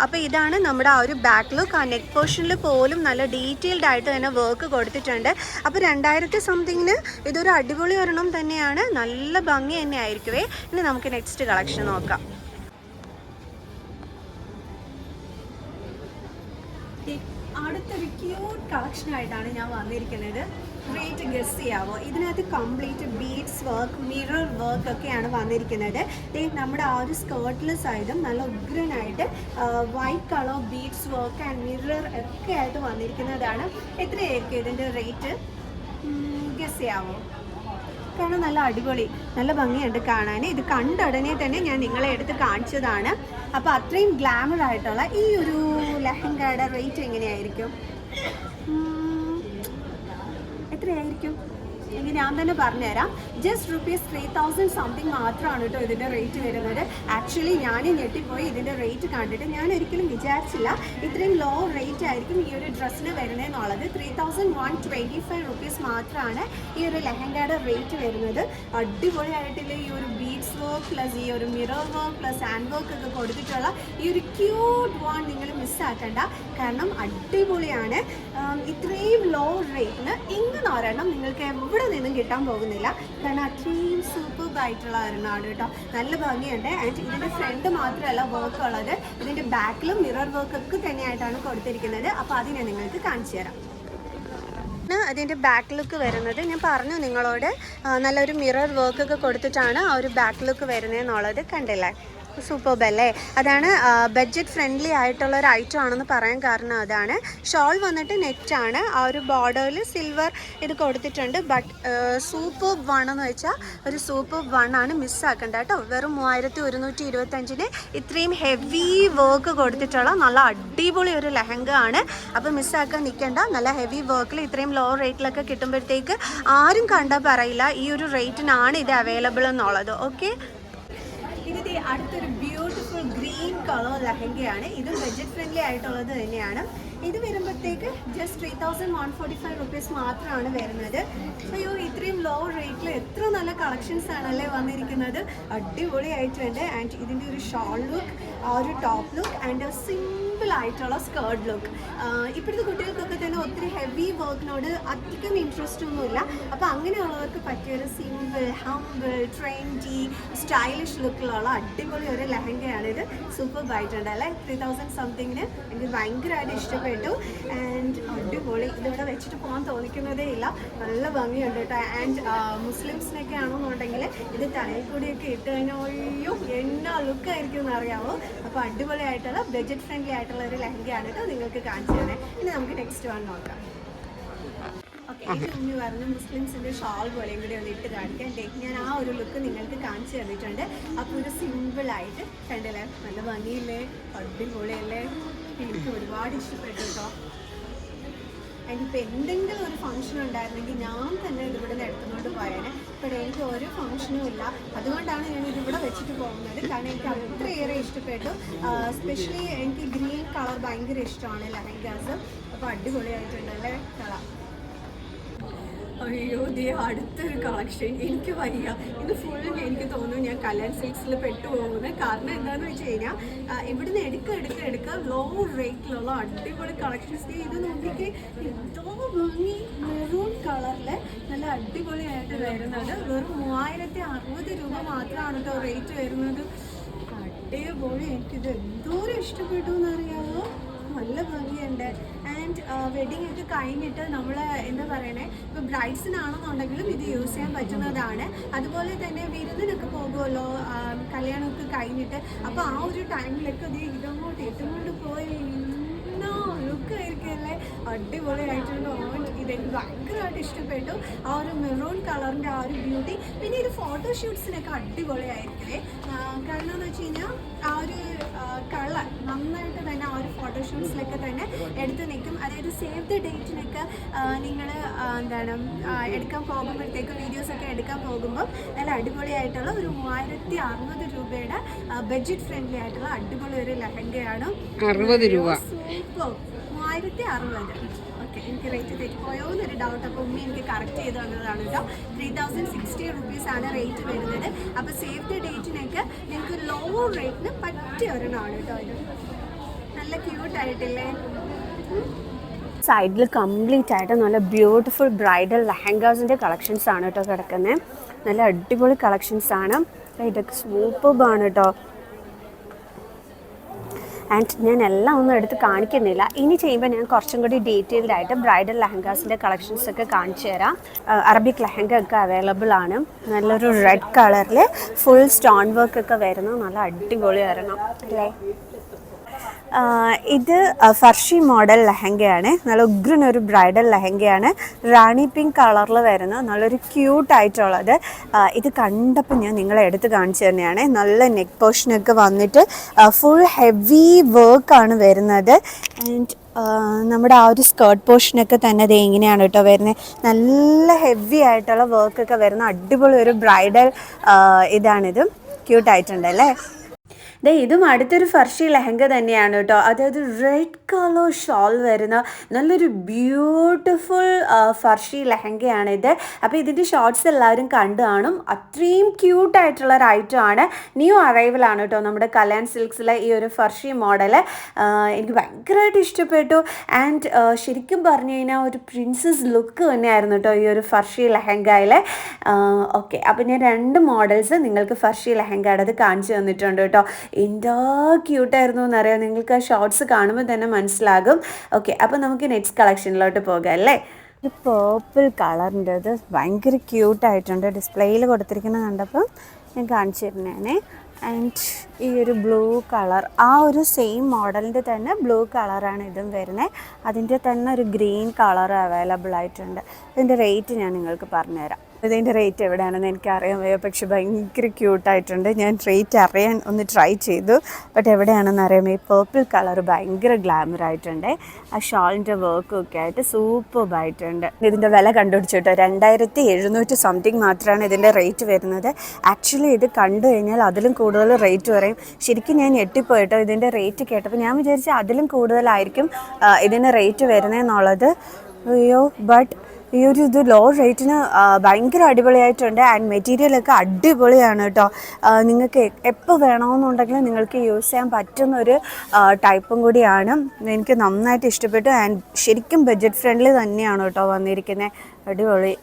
അപ്പോൾ ഇതാണ് നമ്മുടെ ആ ഒരു ബാക്ക് നെക്ക് പോർഷനിൽ പോലും നല്ല ഡീറ്റെയിൽഡ് ആയിട്ട് തന്നെ വർക്ക് കൊടുത്തിട്ടുണ്ട്. അപ്പോൾ രണ്ടായിരത്തി സംതിങ്ങിന് ഇതൊരു അടിപൊളി ഒരെണ്ണം തന്നെയാണ്. നല്ല ഭംഗി തന്നെ ആയിരിക്കുവേ. ഇനി നമുക്ക് നെക്സ്റ്റ് കളക്ഷൻ നോക്കാം. അടുത്തൊരു ക്യൂട്ട് കളക്ഷൻ ആയിട്ടാണ് ഞാൻ വന്നിരിക്കുന്നത്. റേറ്റ് ഗസ് ചെയ്യാവോ? ഇതിനകത്ത് complete beads work mirror work ഒക്കെയാണ് വന്നിരിക്കുന്നത്. നമ്മുടെ ആ ഒരു സ്കേർട്ട്ലെസ് ആയതും നല്ല ഉഗ്രനായിട്ട് white colour beads work and mirror ഒക്കെ ആയിട്ട് വന്നിരിക്കുന്നതാണ്. എത്രയായിരിക്കും ഇതിന്റെ റേറ്റ് ഗസ് ചെയ്യാവോ? കാരണം നല്ല അടിപൊളി നല്ല ഭംഗിയുണ്ട് കാണാൻ. ഇത് കണ്ട ഉടനെ തന്നെ ഞാൻ നിങ്ങളെ എടുത്ത് കാണിച്ചതാണ്. അപ്പോൾ അത്രയും ഗ്ലാമർ ആയിട്ടുള്ള ഈ ഒരു ലെഹങ്കയുടെ റേറ്റ് എങ്ങനെയായിരിക്കും? ഉം, ഞാൻ തന്നെ പറഞ്ഞുതരാം. Just rupees three thousand something മാത്രമാണ് കേട്ടോ ഇതിന്റെ റേറ്റ് വരുന്നത്. ആക്ച്വലി ഞാൻ ഞെട്ടിപ്പോയി ഇതിന്റെ റേറ്റ് കണ്ടിട്ട്. ഞാൻ ഒരിക്കലും വിചാരിച്ചില്ല ഇത്രയും ലോ റേറ്റ് ആയിരിക്കും ഈ ഒരു ഡ്രസ്സിന് വരുന്നതെന്നുള്ളത്. Three thousand one twenty five rupees മാത്രമാണ് ഈ ഒരു ലെഹങ്കയുടെ റേറ്റ് വരുന്നത്. അടിപൊളിയായിട്ടുള്ള ഈ ഒരു വർക്ക് പ്ലസ് ഈ ഒരു mirror work plus hand work ഒക്കെ കൊടുത്തിട്ടുള്ള ഈ ഒരു ക്യൂട്ട് വാൺ നിങ്ങൾ മിസ്സാക്കണ്ട കാരണം അടിപൊളിയാണ്. ഇത്രയും ലോ റേറ്റിന് ഇങ്ങനെ ഒരെണ്ണം നിങ്ങൾക്ക് എവിടെ നിന്നും കിട്ടാൻ പോകുന്നില്ല. കാരണം അത്രയും സൂപ്പർബ് ആയിട്ടുള്ള ഒരെണ്ണമാണ് കേട്ടോ. നല്ല ഭംഗിയുണ്ട്. ആൻഡ് ഇതിന്റെ ഫ്രണ്ട് മാത്രമല്ല വർക്ക് ഉള്ളത്. ഇതിന്റെ ബാക്കിലും മിറർ വർക്ക് ഒക്കെ തന്നെയായിട്ടാണ് കൊടുത്തിരിക്കുന്നത്. അപ്പോൾ അത് ഞാൻ നിങ്ങൾക്ക് കാണിച്ചു തരാം. അതിന്റെ ബാക്ക് ലുക്ക് വരുന്നത്. ഞാൻ പറഞ്ഞു നിങ്ങളോട് നല്ലൊരു മിറർ വർക്ക് ഒക്കെ കൊടുത്തിട്ടാണ് ആ ഒരു ബാക്ക് ലുക്ക് വരുന്നതെന്നുള്ളത് കണ്ടില്ലേ? സൂപ്പർബ് അല്ലേ അതാണ് ബഡ്ജറ്റ് ഫ്രണ്ട്ലി ആയിട്ടുള്ള ഒരു ഐറ്റം ആണെന്ന് പറയാൻ കാരണം അതാണ്. ഷോൾ വന്നിട്ട് നെറ്റാണ് ആ ഒരു ബോർഡറിൽ സിൽവർ ഇത് കൊടുത്തിട്ടുണ്ട്. ബട്ട് സൂപ്പർ വൺ എന്ന് വെച്ചാൽ ഒരു സൂപ്പർ വൺ ആണ് മിസ്സാക്കണ്ട കേട്ടോ. വെറും മൂവായിരത്തി ഒരുന്നൂറ്റി ഇരുപത്തഞ്ചിന് ഇത്രയും ഹെവി വർക്ക് കൊടുത്തിട്ടുള്ള നല്ല അടിപൊളി ഒരു ലെഹങ്ക ആണ്. അപ്പോൾ മിസ്സാക്കാൻ നിൽക്കേണ്ട നല്ല ഹെവി വർക്കിൽ ഇത്രയും ലോ റേറ്റിലൊക്കെ കിട്ടുമ്പോഴത്തേക്ക് ആരും കണ്ടാൽ പറയില്ല ഈ ഒരു റേറ്റിനാണ് ഇത് അവൈലബിൾ എന്നുള്ളത്. ഓക്കെ അടുത്തൊരു ബ്യൂട്ടിഫുൾ ഗ്രീൻ കളർ ലഹങ്കയാണ്. ഇത് ബഡ്ജറ്റ് ഫ്രണ്ട്ലി ആയിട്ടുള്ളത് തന്നെയാണ്. ഇത് വരുമ്പോഴത്തേക്ക് just three thousand one forty five rupees മാത്രമാണ് വരുന്നത്. അയ്യോ ഇത്രയും ലോ റേറ്റിൽ എത്ര നല്ല കളക്ഷൻസ് ആണല്ലേ വന്നിരിക്കുന്നത്. അടിപൊളിയായിട്ടുണ്ട് ആൻഡ് ഇതിന്റെ ഒരു ഷോൾ ലുക്ക് ആ ഒരു ടോപ്പ് ലുക്ക് ആൻഡ് സിമ്പിൾ ആയിട്ടുള്ള സ്കേർട്ട് ലുക്ക്. ഇപ്പോഴത്തെ കുട്ടികൾക്കൊക്കെ തന്നെ ഒത്തിരി ഹെവി വർക്കിനോട് അധികം ഇൻട്രസ്റ്റ് ഒന്നുമില്ല. അപ്പോൾ അങ്ങനെയുള്ളവർക്ക് പറ്റിയൊരു സിമ്പിൾ ഹംബിൾ ട്രെൻഡി സ്റ്റൈലിഷ് ലുക്കിലുള്ള അടിപൊളി ഒരു ലെഹങ്കയാണ് ഇത്. സൂപ്പർ ആയിട്ടുണ്ട് അല്ലേ? ത്രീ തൗസൻഡ് സംതിങ്ങിന് എനിക്ക് ഭയങ്കരമായിട്ട് ഇഷ്ടപ്പെട്ടു. ആൻഡ് അടിപൊളി. ഇതിവിടെ വെച്ചിട്ട് പോകാൻ തോന്നിക്കുന്നതേ ഇല്ല. നല്ല ഭംഗിയുണ്ട് കേട്ടോ. ആൻഡ് മുസ്ലിംസിനൊക്കെ ആണെന്നുണ്ടെങ്കിൽ ഇത് തലയിൽ കൂടിയൊക്കെ ഇട്ട് കഴിഞ്ഞാൽ അയ്യോ എന്നാ ലുക്കായിരിക്കും എന്ന് അറിയാമോ അപ്പോൾ അടിപൊളിയായിട്ടുള്ള ബഡ്ജറ്റ് ഫ്രണ്ട്ലി ആയിട്ടുള്ള ഒരു ലെഹങ്കയാണ് കേട്ടോ നിങ്ങൾക്ക് കാണിച്ചു തരാം ഇനി നമുക്ക് നെക്സ്റ്റ് വൺ നോക്കാം. ഓക്കെ പറഞ്ഞ മുസ്ലിംസിന്റെ ഷാൾ പോലെയും കൂടി ഒന്ന് ഇട്ട് കാണിക്കാം. ലൈക്ക് ഞാൻ ആ ഒരു ലുക്ക് നിങ്ങൾക്ക് കാണിച്ചു തന്നിട്ടുണ്ട്. അപ്പോൾ ഒരു സിമ്പിൾ ആയിട്ട് കണ്ടില്ലേ? നല്ല ഭംഗിയില്ലേ? അടിപൊളിയല്ലേ? എനിക്ക് ഒരുപാട് ഇഷ്ടപ്പെട്ടു കേട്ടോ. എനിക്കിപ്പോൾ എന്തെങ്കിലും ഒരു ഫംഗ്ഷൻ ഉണ്ടായിരുന്നെങ്കിൽ ഞാൻ തന്നെ ഇതിവിടെ നിന്ന് എടുത്തുകൊണ്ട് പോയേനെ. ഇപ്പോൾ എനിക്ക് ഒരു ഫംഗ്ഷനും ഇല്ല. അതുകൊണ്ടാണ് ഞാൻ ഇതിവിടെ വെച്ചിട്ട് പോകുന്നത്. കാരണം എനിക്ക് അത്രയേറെ ഇഷ്ടപ്പെട്ടു. സ്പെഷ്യലി എനിക്ക് ഗ്രീൻ കളർ ഭയങ്കര ഇഷ്ടമാണ് ലഹങ്കാസ്. അപ്പോൾ അടിപൊളിയായിട്ടുണ്ടല്ലേ? കളർ അയ്യോ ദേ അടുത്തൊരു കളക്ഷൻ എനിക്ക് വയ്യ. ഇത് ഫുൾ എനിക്ക് തോന്നുന്നു ഞാൻ കല്യാൺ സിൽക്സിൽ പെട്ടുപോകുന്നത് കാരണം എന്താണെന്ന് വെച്ച് കഴിഞ്ഞാൽ ഇവിടുന്ന് എടുക്ക എടുക്ക എടുക്ക ലോ റേറ്റിലുള്ള അടിപൊളി കളക്ഷൻസ് ഇത് നോക്കിയിട്ട് എന്തോ ഭംഗി. മെറൂൺ കളറിൽ നല്ല അടിപൊളിയായിട്ട് വരുന്നത്. വെറും മൂവായിരത്തി അറുപത് രൂപ മാത്രമാണ് കേട്ടോ റേറ്റ് വരുന്നത്. അടിപൊളി. എനിക്കിത് എന്തോരം ഇഷ്ടപ്പെട്ടു എന്നറിയാമോ നല്ല ഭംഗിയുണ്ട്. ആൻഡ് വെഡിങ് ഒക്കെ കഴിഞ്ഞിട്ട് നമ്മൾ എന്താ പറയണേ? ഇപ്പോൾ ബ്രൈഡ്സിനാണെന്നുണ്ടെങ്കിലും ഇത് യൂസ് ചെയ്യാൻ പറ്റുന്നതാണ്. അതുപോലെ തന്നെ വിരുന്നിനൊക്കെ പോകുമല്ലോ കല്യാണമൊക്കെ കഴിഞ്ഞിട്ട്. അപ്പോൾ ആ ഒരു ടൈമിലൊക്കെ ഇത് ഇതങ്ങോട്ട് ഇട്ടുകൊണ്ട് പോയി. ഇന്നോ ലുക്ക് ആയിരിക്കല്ലേ അടിപൊളിയായിട്ടുണ്ട്. ഓൺ ഇതെനിക്ക് ഭയങ്കരമായിട്ട് ഇഷ്ടപ്പെട്ടു. ആ ഒരു മെറൂൺ കളറിന്റെ ആ ഒരു ബ്യൂട്ടി. പിന്നെ ഇത് ഫോട്ടോഷൂട്ട്സിനൊക്കെ അടിപൊളിയായിരിക്കില്ലേ? കാരണം എന്ന് വെച്ച് കഴിഞ്ഞാൽ ആ ഒരു കളർ നന്നായിട്ട് തന്നെ ആ ഒരു ഫോട്ടോഷൂട്ട്സിലൊക്കെ തന്നെ എടുത്ത് നിൽക്കും. അതായത് സേവ് ദ ഡേറ്റിനൊക്കെ നിങ്ങൾ എന്താണ് എടുക്കാൻ പോകുമ്പോഴത്തേക്ക് വീഡിയോസൊക്കെ എടുക്കാൻ പോകുമ്പോൾ നല്ല അടിപൊളിയായിട്ടുള്ള ഒരു മൂവായിരത്തി അറുപത് രൂപയുടെ ബഡ്ജറ്റ് ഫ്രണ്ട്ലി ആയിട്ടുള്ള അടിപൊളി ഒരു ലഹങ്കയാണ്. അറുപത് രൂപ. സൂപ്പർ മൂവായിരത്തി അറുപത് എനിക്ക് റേറ്റ് തെറ്റിപ്പോയോ എന്നൊരു ഡൗട്ട് അപ്പോൾ ഉമ്മ എനിക്ക് കറക്റ്റ് ചെയ്ത് തന്നതാണ് കേട്ടോ. ത്രീ തൗസൻഡ് സിക്സ്റ്റി റുപ്പീസ് ആണ് റേറ്റ് വരുന്നത്. അപ്പോൾ സേവ് ദ ഡേറ്റിനൊക്കെ നിങ്ങൾക്ക് ലോ റേറ്റിന് പറ്റിയ ഒരെണ്ണമാണ് കേട്ടോ ഇത്. നല്ല ക്യൂട്ടായിട്ടില്ലേ സൈഡിൽ കംപ്ലീറ്റ് ആയിട്ട് നല്ല ബ്യൂട്ടിഫുൾ ബ്രൈഡൽ ലെഹങ്കാസിന്റെ കളക്ഷൻസ് ആണ് കേട്ടോ കിടക്കുന്നത് നല്ല അടിപൊളി കളക്ഷൻസ് ആണ്. ഇതൊക്കെ സൂപ്പർബാണ് കേട്ടോ. ആൻഡ് ഞാൻ എല്ലാം ഒന്നും എടുത്ത് കാണിക്കുന്നില്ല. ഇനി ചെയ്യുമ്പോൾ ഞാൻ കുറച്ചും കൂടി ഡീറ്റെയിൽഡ് ആയിട്ട് ബ്രൈഡൽ ലെഹങ്കാസിന്റെ കളക്ഷൻസ് ഒക്കെ കാണിച്ചു തരാം. അറബിക് ലെഹങ്ക ഒക്കെ അവൈലബിൾ ആണ്. നല്ലൊരു റെഡ് കളറിൽ ഫുൾ സ്റ്റോൺ വർക്ക് ഒക്കെ വരുന്ന. നല്ല അടിപൊളി വരണം അല്ലേ? ഇത് ഫർഷി മോഡൽ ലഹങ്കയാണ്. നല്ല ഉഗ്രനൊരു ബ്രൈഡൽ ലഹങ്കയാണ്. റാണി പിങ്ക് കളറിൽ വരുന്ന നല്ലൊരു ക്യൂട്ടായിട്ടുള്ളത്. ഇത് കണ്ടപ്പോൾ ഞാൻ നിങ്ങളെ എടുത്ത് കാണിച്ചു തന്നെയാണ്. നല്ല നെക്ക് പോർഷനൊക്കെ വന്നിട്ട് ഫുൾ ഹെവി വർക്കാണ് വരുന്നത്. ആൻഡ് നമ്മുടെ ആ ഒരു സ്കേർട്ട് പോർഷനൊക്കെ തന്നെ അത് എങ്ങനെയാണ് കേട്ടോ വരുന്നത്. നല്ല ഹെവി ആയിട്ടുള്ള വർക്കൊക്കെ വരുന്ന അടിപൊളി ഒരു ബ്രൈഡൽ ഇതാണിത്. ക്യൂട്ടായിട്ടുണ്ട് അല്ലേ? ദേ ഇതും അടുത്തൊരു ഫർഷി ലെഹങ്ക തന്നെയാണ് കേട്ടോ. അതായത് റെഡ് കളർ ഷോൾ വരുന്ന നല്ലൊരു ബ്യൂട്ടിഫുൾ ഫർഷി ലഹങ്കയാണിത് അപ്പോൾ ഇതിന്റെ ഷോർട്സ് എല്ലാവരും കണ്ടു കാണും. അത്രയും ക്യൂട്ടായിട്ടുള്ള ഒരു ഐറ്റം ആണ്. ന്യൂ അറൈവലാണ് കേട്ടോ നമ്മുടെ കല്യാൺ സിൽക്സിലെ ഈ ഒരു ഫർഷി മോഡൽ എനിക്ക് ഭയങ്കരമായിട്ട് ഇഷ്ടപ്പെട്ടു. ആൻഡ് ശരിക്കും പറഞ്ഞു കഴിഞ്ഞാൽ ഒരു പ്രിൻസസ് ലുക്ക് തന്നെയായിരുന്നു കേട്ടോ ഈ ഒരു ഫർഷി ലെഹങ്കയിൽ. ഓക്കെ അപ്പോൾ ഞാൻ രണ്ട് മോഡൽസ് നിങ്ങൾക്ക് ഫർഷി ലെഹങ്കയുടെ അത് കാണിച്ചു തന്നിട്ടുണ്ട് കേട്ടോ. എന്താ ക്യൂട്ടായിരുന്നു എന്നറിയാം. നിങ്ങൾക്ക് ആ ഷോർട്സ് കാണുമ്പോൾ തന്നെ മനസ്സിലാകും. ഓക്കെ അപ്പോൾ നമുക്ക് നെക്സ്റ്റ് കളക്ഷനിലോട്ട് പോകാം അല്ലേ? ഒരു പേർപ്പിൾ കളറിന്റെ അത് ഭയങ്കര ക്യൂട്ടായിട്ടുണ്ട് ഡിസ്പ്ലേയിൽ കൊടുത്തിരിക്കുന്നത് കണ്ടപ്പോൾ ഞാൻ കാണിച്ചു തരുന്നേനെ ആൻഡ് ഈ ഒരു ബ്ലൂ കളർ ആ ഒരു സെയിം മോഡലിന്റെ തന്നെ ബ്ലൂ കളറാണ് ഇതും വരുന്നത് അതിന്റെ തന്നെ ഒരു ഗ്രീൻ കളർ അവൈലബിൾ ആയിട്ടുണ്ട്. ഇതിന്റെ റേറ്റ് ഞാൻ നിങ്ങൾക്ക് പറഞ്ഞുതരാം. ഇതിന്റെ റേറ്റ് എവിടെയാണെന്ന് എനിക്കറിയാൻ വയ്യ പക്ഷെ ഭയങ്കര ക്യൂട്ടായിട്ടുണ്ട് ഞാൻ റേറ്റ് അറിയാൻ ഒന്ന് ട്രൈ ചെയ്തു. ബട്ട് എവിടെയാണെന്ന് അറിയാൻ ഈ പേർപ്പിൾ കളർ ഭയങ്കര ഗ്ലാമർ ആയിട്ടുണ്ട്. ആ ഷാളിന്റെ വർക്കും ഒക്കെ ആയിട്ട് സൂപ്പർബായിട്ടുണ്ട് ഇതിന്റെ വില കണ്ടുപിടിച്ചിട്ടോ രണ്ടായിരത്തി എഴുന്നൂറ്റി സംതിങ് മാത്രമാണ് ഇതിന്റെ റേറ്റ് വരുന്നത്. ആക്ച്വലി ഇത് കണ്ടു കഴിഞ്ഞാൽ അതിലും കൂടുതൽ റേറ്റ് പറയും ശരിക്കും ഞാൻ ഞെട്ടിപ്പോയിട്ടോ ഇതിന്റെ റേറ്റ് കേട്ടപ്പോൾ. ഞാൻ വിചാരിച്ചു അതിലും കൂടുതലായിരിക്കും ഇതിന്റെ റേറ്റ് വരുന്നതെന്നുള്ളത്. അയ്യോ ബട്ട് ഈ ഒരു ഇത് ലോ റേറ്റിന് ഭയങ്കര അടിപൊളിയായിട്ടുണ്ട്. ആൻഡ് മെറ്റീരിയലൊക്കെ അടിപൊളിയാണ് കേട്ടോ. നിങ്ങൾക്ക് എപ്പോൾ വേണമെന്നുണ്ടെങ്കിൽ നിങ്ങൾക്ക് യൂസ് ചെയ്യാൻ പറ്റുന്ന ഒരു ടൈപ്പും കൂടിയാണ്. എനിക്ക് നന്നായിട്ട് ഇഷ്ടപ്പെട്ടു. ആൻഡ് ശരിക്കും ബഡ്ജറ്റ് ഫ്രണ്ട്ലി തന്നെയാണ് കേട്ടോ വന്നിരിക്കുന്നത് അടിപൊളി.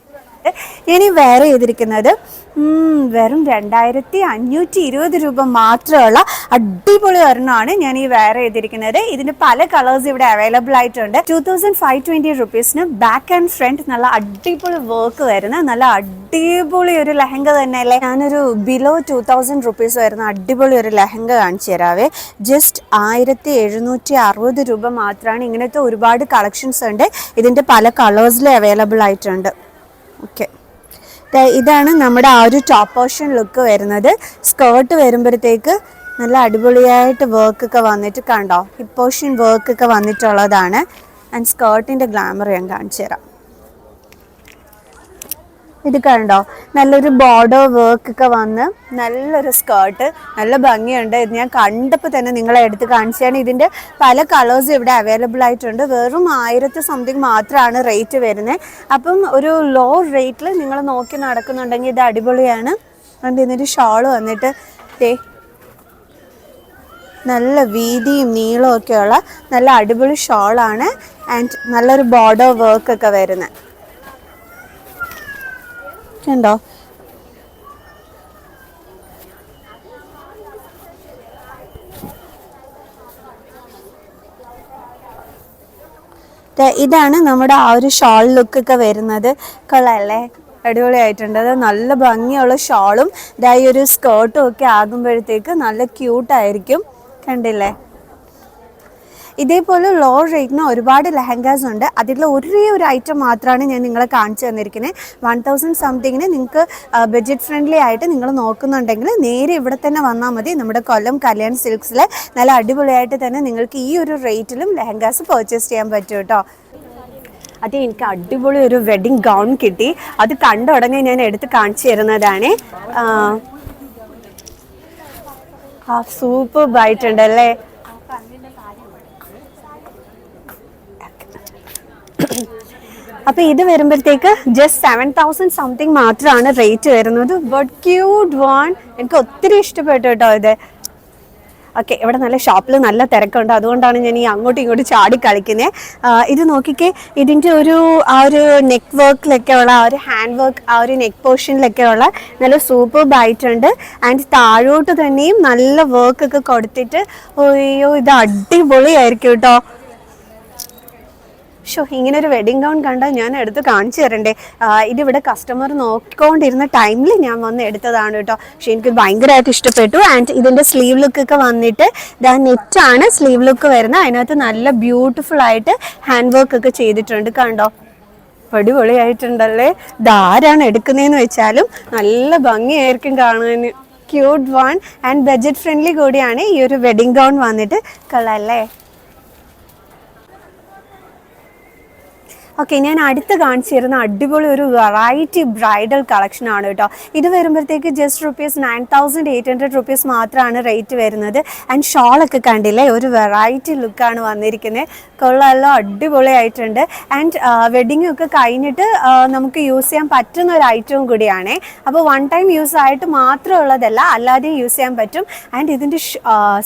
ഇനി വേറെ ചെയ്തിരിക്കുന്നത് വെറും രണ്ടായിരത്തി അഞ്ഞൂറ്റി ഇരുപത് രൂപ മാത്രമുള്ള അടിപൊളി ഒരെണ്ണമാണ് ഞാൻ ഈ വേറെ ചെയ്തിരിക്കുന്നത് ഇതിന് പല കളേഴ്സ് ഇവിടെ അവൈലബിൾ ആയിട്ടുണ്ട്. ടൂ തൗസൻഡ് ഫൈവ് ട്വന്റി റുപ്പീസിന് ബാക്ക് ആൻഡ് ഫ്രണ്ട് നല്ല അടിപൊളി വർക്ക് വരുന്ന നല്ല അടിപൊളി ഒരു ലെഹങ്ക തന്നെയല്ലേ? ഞാനൊരു ബിലോ ടു തൗസൻഡ് റുപ്പീസ് വരുന്ന അടിപൊളി ഒരു ലഹങ്ക കാണിച്ചു തരാവേ. ജസ്റ്റ് ആയിരത്തി എഴുന്നൂറ്റി അറുപത് രൂപ മാത്രമാണ് ഇങ്ങനത്തെ ഒരുപാട് കളക്ഷൻസ് ഉണ്ട്. ഇതിന്റെ പല കളേഴ്സിലും അവൈലബിൾ ആയിട്ടുണ്ട്. ഓക്കെ ഇതാണ് നമ്മുടെ ആ ഒരു ടോപ്പ് പോർഷൻ ലുക്ക് വരുന്നത്. സ്കേർട്ട് വരുമ്പോഴത്തേക്ക് നല്ല അടിപൊളിയായിട്ട് വർക്കൊക്കെ വന്നിട്ട് കണ്ടോ? ഹിപ്പോഷൻ വർക്കൊക്കെ വന്നിട്ടുള്ളതാണ്. ആൻഡ് സ്കേർട്ടിന്റെ ഗ്ലാമർ ഞാൻ കാണിച്ചു തരാം ഇത് കണ്ടോ? നല്ലൊരു ബോർഡർ വർക്ക് ഒക്കെ വന്ന് നല്ലൊരു സ്കേർട്ട് നല്ല ഭംഗിയുണ്ട്. ഇത് ഞാൻ കണ്ടപ്പോൾ തന്നെ നിങ്ങളെ എടുത്ത് കാണിച്ചാണ് ഇതിന്റെ പല കളേഴ്സ് ഇവിടെ അവൈലബിൾ ആയിട്ടുണ്ട്. വെറും ആയിരത്തി സംതിങ് മാത്രമാണ് റേറ്റ് വരുന്നത് അപ്പം ഒരു ലോ റേറ്റിൽ നിങ്ങൾ നോക്കി നടക്കുന്നുണ്ടെങ്കിൽ ഇത് അടിപൊളിയാണ്. അതുകൊണ്ട് ഇതിന്റെ ഷോൾ വന്നിട്ട് ദേ നല്ല വീതിയും നീളവും ഒക്കെയുള്ള നല്ല അടിപൊളി ഷോളാണ് ആൻഡ് നല്ലൊരു ബോർഡർ വർക്ക് ഒക്കെ വരുന്നത് കണ്ടോ ഇതാണ് നമ്മുടെ ആ ഒരു ഷോൾ ലുക്കൊക്കെ വരുന്നത്. കൊള്ളാല്ലേ? അടിപൊളിയായിട്ടുണ്ട്. അത് നല്ല ഭംഗിയുള്ള ഷോളും ഇതായി ഒരു സ്കേർട്ടും ഒക്കെ ആകുമ്പോഴത്തേക്ക് നല്ല ക്യൂട്ടായിരിക്കും കണ്ടില്ലേ? ഇതേപോലെ ലോ റേറ്റിന് ഒരുപാട് ലെഹങ്കാസ് ഉണ്ട്. അതിലുള്ള ഒരേ ഒരു ഐറ്റം മാത്രമാണ് ഞാൻ നിങ്ങളെ കാണിച്ചു തന്നിരിക്കുന്നത് വൺ തൗസൻഡ് സംതിങ്ങിന് നിങ്ങൾക്ക് ബഡ്ജറ്റ് ഫ്രണ്ട്ലി ആയിട്ട് നിങ്ങൾ നോക്കുന്നുണ്ടെങ്കിൽ നേരെ ഇവിടെ തന്നെ വന്നാൽ മതി. നമ്മുടെ കൊല്ലം കല്യാൺ സിൽക്സിൽ നല്ല അടിപൊളിയായിട്ട് തന്നെ നിങ്ങൾക്ക് ഈ ഒരു റേറ്റിലും ലെഹങ്കാസ് പർച്ചേസ് ചെയ്യാൻ പറ്റും കേട്ടോ. അത് എനിക്ക് അടിപൊളി ഒരു വെഡിങ് ഗൗൺ കിട്ടി. അത് കണ്ട ഉടനെ ഞാൻ എടുത്ത് കാണിച്ചു തരുന്നതാണ്. ആ സൂപ്പർ ആയിട്ടുണ്ടല്ലേ അപ്പൊ ഇത് വരുമ്പോഴത്തേക്ക് ജസ്റ്റ് സെവൻ തൗസൻഡ് സംതിങ് മാത്രമാണ് റേറ്റ് വരുന്നത്. ബട്ട് ക്യൂട്ട് വൺ എനിക്ക് ഒത്തിരി ഇഷ്ടപ്പെട്ടു കേട്ടോ ഇത്. ഓക്കെ ഇവിടെ നല്ല ഷോപ്പിൽ നല്ല തിരക്കുണ്ട്. അതുകൊണ്ടാണ് ഞാൻ ഈ അങ്ങോട്ടും ഇങ്ങോട്ടും ചാടി കളിക്കുന്നത് ഇത് നോക്കിക്കേ ഇതിന്റെ ഒരു ആ ഒരു നെക്ക് വർക്കിലൊക്കെ ഉള്ള ആ ഒരു ഹാൻഡ് വർക്ക് ആ ഒരു നെക്ക് പോർഷനിലൊക്കെ ഉള്ള നല്ല സൂപ്പർ ആയിട്ടുണ്ട് ആൻഡ് താഴോട്ട് തന്നെയും നല്ല വർക്കൊക്കെ കൊടുത്തിട്ട് അയ്യോ ഇത് അടിപൊളിയായിരിക്കും കേട്ടോ. ഷോ ഇങ്ങനെ ഒരു വെഡിങ് ഗൗൺ കണ്ടാൽ ഞാൻ എടുത്ത് കാണിച്ചു തരണ്ടേ. ഇതിവിടെ കസ്റ്റമർ നോക്കിക്കൊണ്ടിരുന്ന ടൈമിൽ ഞാൻ വന്ന് എടുത്തതാണ് കേട്ടോ. പക്ഷെ എനിക്ക് ഭയങ്കരമായിട്ട് ഇഷ്ടപ്പെട്ടു. ആൻഡ് ഇതിന്റെ സ്ലീവ് ലുക്ക് ഒക്കെ വന്നിട്ട് ഇതാ നെറ്റാണ് സ്ലീവ് ലുക്ക് വരുന്നത്. അതിനകത്ത് നല്ല ബ്യൂട്ടിഫുൾ ആയിട്ട് ഹാൻഡ് വർക്ക് ഒക്കെ ചെയ്തിട്ടുണ്ട് കണ്ടോ. അടിപൊളിയായിട്ടുണ്ടല്ലേ? ഇതാരാണ് എടുക്കുന്നതെന്ന് വെച്ചാലും നല്ല ഭംഗിയായിരിക്കും കാണാൻ cute one and budget friendly കൂടിയാണ് ഈ ഒരു വെഡിങ് ഗൗൺ വന്നിട്ട്. കൊള്ളാല്ലേ ഓക്കെ ഞാൻ അടുത്ത് കാണിച്ചു തരുന്ന അടിപൊളി ഒരു വെറൈറ്റി ബ്രൈഡൽ കളക്ഷൻ ആണ് കേട്ടോ. ഇത് വരുമ്പോഴത്തേക്ക് just rupees nine thousand eight hundred rupees മാത്രമാണ് റേറ്റ് വരുന്നത്. ആൻഡ് ഷോളൊക്കെ കണ്ടില്ലേ ഒരു വെറൈറ്റി ലുക്കാണ് വന്നിരിക്കുന്നത് കൊള്ളാലോ അടിപൊളിയായിട്ടുണ്ട്. ആൻഡ് വെഡിങ് ഒക്കെ കഴിഞ്ഞിട്ട് നമുക്ക് യൂസ് ചെയ്യാൻ പറ്റുന്ന ഒരു ഐറ്റവും കൂടിയാണ്. അപ്പോൾ വൺ ടൈം യൂസ് ആയിട്ട് മാത്രം ഉള്ളതല്ല അല്ലാതെയും യൂസ് ചെയ്യാൻ പറ്റും. ആൻഡ് ഇതിന്റെ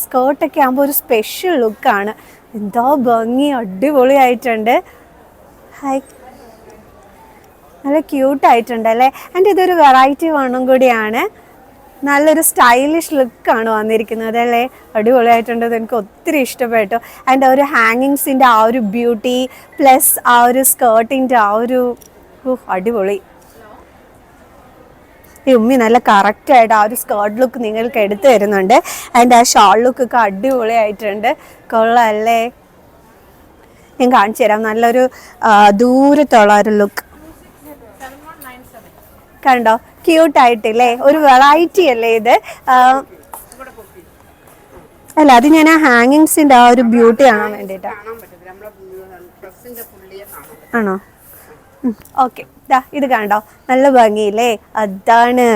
സ്കേർട്ടൊക്കെ ആകുമ്പോൾ ഒരു സ്പെഷ്യൽ ലുക്കാണ് എന്തോ ഭംഗി അടിപൊളിയായിട്ടുണ്ട്. ഹായ് നല്ല ക്യൂട്ട് ആയിട്ടുണ്ട് അല്ലേ? ആൻഡ് ഇതൊരു വെറൈറ്റി വണ്ണം കൂടിയാണ്. നല്ലൊരു സ്റ്റൈലിഷ് ലുക്കാണ് വന്നിരിക്കുന്നത് അല്ലേ? അടിപൊളിയായിട്ടുണ്ട്. എനിക്ക് ഒത്തിരി ഇഷ്ടപ്പെട്ടു. ആൻഡ് ഒരു ഹാങ്ങിങ്സിന്റെ ആ ഒരു ബ്യൂട്ടി പ്ലസ് ആ ഒരു സ്കേർട്ടിന്റെ ആ ഒരു അടിപൊളി. ഈ ഉമ്മി നല്ല കറക്റ്റായിട്ട് ആ ഒരു സ്കേർട്ട് ലുക്ക് നിങ്ങൾക്ക് എടുത്തു തരുന്നുണ്ട്. ആൻഡ് ആ ഷാൾ ലുക്കൊക്കെ അടിപൊളിയായിട്ടുണ്ട്. കൊള്ളാമല്ലേ ഞാൻ കാണിച്ചു തരാം. നല്ലൊരു ദൂരത്തുള്ള ഒരു ലുക്ക് കണ്ടോ? ക്യൂട്ടായിട്ട് അല്ലേ ഒരു വെറൈറ്റി അല്ലേ ഇത്? അല്ല അത് ഞാൻ ആ ഹാങ്ങിങ്സിന്റെ ആ ഒരു ബ്യൂട്ടി കാണാൻ കാണാം ആണോ? ഓക്കെ ഇത് കണ്ടോ? നല്ല ഭംഗിയില്ലേ? അതാണ്.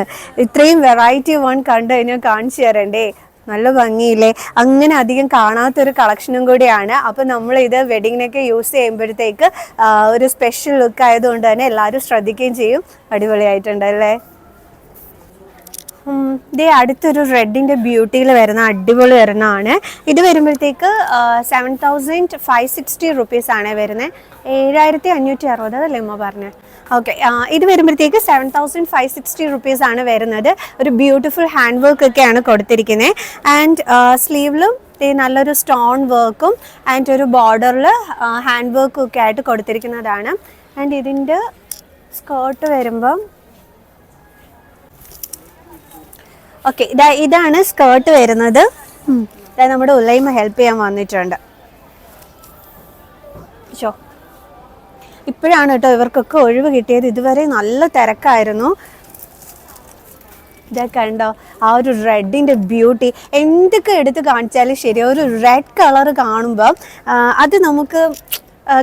ഇത്രയും വെറൈറ്റി വൺ കണ്ടു കഴിഞ്ഞാൽ കാണിച്ചു തരണ്ടേ. നല്ല ഭംഗിയില്ലേ? അങ്ങനെ അധികം കാണാത്തൊരു കളക്ഷനും കൂടിയാണ്. അപ്പോൾ നമ്മൾ ഇത് വെഡിങ്ങിനൊക്കെ യൂസ് ചെയ്യുമ്പോഴത്തേക്ക് ഒരു സ്പെഷ്യൽ ലുക്ക് ആയതുകൊണ്ട് തന്നെ എല്ലാവരും ശ്രദ്ധിക്കുകയും ചെയ്യും. അടിപൊളിയായിട്ടുണ്ടല്ലേ ദേ അടുത്തൊരു റെഡിന്റെ ബ്യൂട്ടിയിൽ വരുന്ന അടിപൊളി വരുന്നതാണ് ഇത് വരുമ്പോഴത്തേക്ക് seven thousand five sixty rupees ആണ് വരുന്നത് ഏഴായിരത്തി അഞ്ഞൂറ്റി അറുപത് ഉമ്മ പറഞ്ഞത് ഓക്കെ ഇത് വരുമ്പോഴത്തേക്ക് seven thousand five sixty rupees ആണ് വരുന്നത്. ഒരു ബ്യൂട്ടിഫുൾ ഹാൻഡ് വർക്ക് ഒക്കെയാണ് കൊടുത്തിരിക്കുന്നത് ആൻഡ് സ്ലീവിലും നല്ലൊരു സ്റ്റോൺ വർക്കും ആൻഡ് ഒരു ബോർഡറിൽ ഹാൻഡ് വർക്കും ഒക്കെ ആയിട്ട് കൊടുത്തിരിക്കുന്നതാണ്. ആൻഡ് ഇതിന്റെ സ്കേർട്ട് വരുമ്പം ഓക്കെ ഇതാ ഇതാണ് സ്കേർട്ട് വരുന്നത്. നമ്മുടെ ഉള്ളയിമ ഹെൽപ്പ് ചെയ്യാൻ വന്നിട്ടുണ്ട്. ഷോ ഇപ്പോഴാണ് കേട്ടോ ഇവർക്കൊക്കെ ഒഴിവ് കിട്ടിയത്. ഇതുവരെ നല്ല തിരക്കായിരുന്നു. ഇതൊക്കെ കണ്ടോ ആ ഒരു റെഡിന്റെ ബ്യൂട്ടി എന്തൊക്കെ എടുത്ത് കാണിച്ചാലും ശരി ഒരു റെഡ് കളർ കാണുമ്പോൾ അത് നമുക്ക്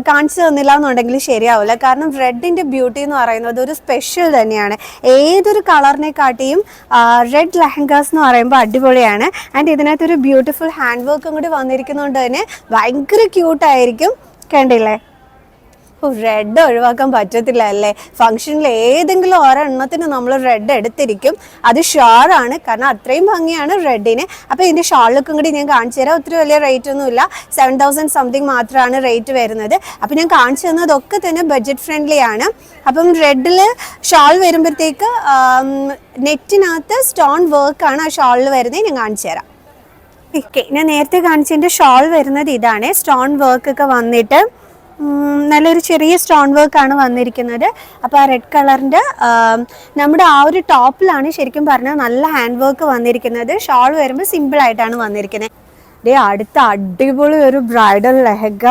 കാണിച്ചു തന്നില്ല എന്നുണ്ടെങ്കിൽ ശരിയാവില്ല. കാരണം റെഡിന്റെ ബ്യൂട്ടി എന്ന് പറയുന്നത് ഒരു സ്പെഷ്യൽ തന്നെയാണ്. ഏതൊരു കളറിനെ കാട്ടിയും റെഡ് ലെഹങ്കാസ് എന്ന് പറയുമ്പോൾ അടിപൊളിയാണ്. ആൻഡ് ഇതിനകത്തൊരു ബ്യൂട്ടിഫുൾ ഹാൻഡ് വർക്കും കൂടി വന്നിരിക്കുന്നതുകൊണ്ട് തന്നെ ഭയങ്കര ക്യൂട്ടായിരിക്കും കണ്ടില്ലേ? റെഡ് ഒഴിവാക്കാൻ പറ്റത്തില്ല അല്ലേ? ഫംഗ്ഷനിൽ ഏതെങ്കിലും ഒരെണ്ണത്തിന് നമ്മൾ റെഡ് എടുത്തിരിക്കും. അത് ഷാളാണ് കാരണം അത്രയും ഭംഗിയാണ് റെഡിന് അപ്പോൾ ഇതിന്റെ ഷാളിലൊക്കെ ലുക്കും കൂടി ഞാൻ കാണിച്ചു തരാം. ഒത്തിരി വലിയ റേറ്റ് ഒന്നുമില്ല സെവൻ തൗസൻഡ് സംതിങ് മാത്രമാണ് റേറ്റ് വരുന്നത്. അപ്പോൾ ഞാൻ കാണിച്ചു തന്നതൊക്കെ തന്നെ ബഡ്ജറ്റ് ഫ്രണ്ട്ലി ആണ്. അപ്പം റെഡിൽ ഷാൾ വരുമ്പോഴത്തേക്ക് നെറ്റിനകത്ത് സ്റ്റോൺ വർക്കാണ് ആ ഷാളിൽ വരുന്നത്. ഞാൻ കാണിച്ചു തരാം. ഓക്കെ ഞാൻ നേരത്തെ കാണിച്ചതിന്റെ ഷാൾ വരുന്നത് ഇതാണ്. സ്റ്റോൺ വർക്ക് ഒക്കെ വന്നിട്ട് നല്ലൊരു ചെറിയ സ്റ്റോൺ വർക്കാണ് വന്നിരിക്കുന്നത്. അപ്പോൾ ആ റെഡ് കളറിന്റെ നമ്മുടെ ആ ഒരു ടോപ്പിലാണ് ശരിക്കും പറഞ്ഞാൽ നല്ല ഹാൻഡ് വർക്ക് വന്നിരിക്കുന്നത്. ഷോൾ വരുമ്പോൾ സിമ്പിളായിട്ടാണ് വന്നിരിക്കുന്നത്. ദേ അടുത്ത അടിപൊളി ഒരു ബ്രൈഡൽ ലെഹങ്ക